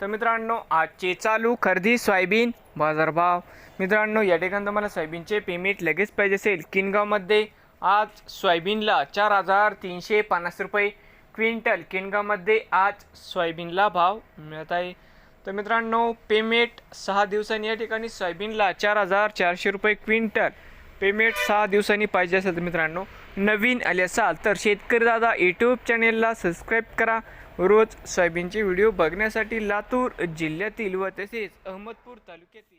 तर मित्रांनो आजचे चालू खरेदी सोयाबीन बाजारभाव मित्रांनो या ठिकाणी तुम्हाला सोयाबीनचे पेमेंट लगेच पाहिजे असेल. किनगावमध्ये आज सोयाबीनला चार हजार तीनशे पन्नास रुपये क्विंटल किनगावमध्ये आज सोयाबीनला भाव मिळत आहे. तर मित्रांनो पेमेंट सहा दिवसांनी या ठिकाणी सोयाबीनला चार हजार चारशे रुपये क्विंटल पेमेंट सहा दिवसांनी पाहिजे असेल तर मित्रांनो नवीन आले असाल तर शेतकरी दादा यूट्यूब चॅनेलला सबस्क्राईब करा. रोज सोयाबीनचे व्हिडिओ बघण्यासाठी लातूर जिल्ह्यातील व तसेच अहमदपूर तालुक्यातील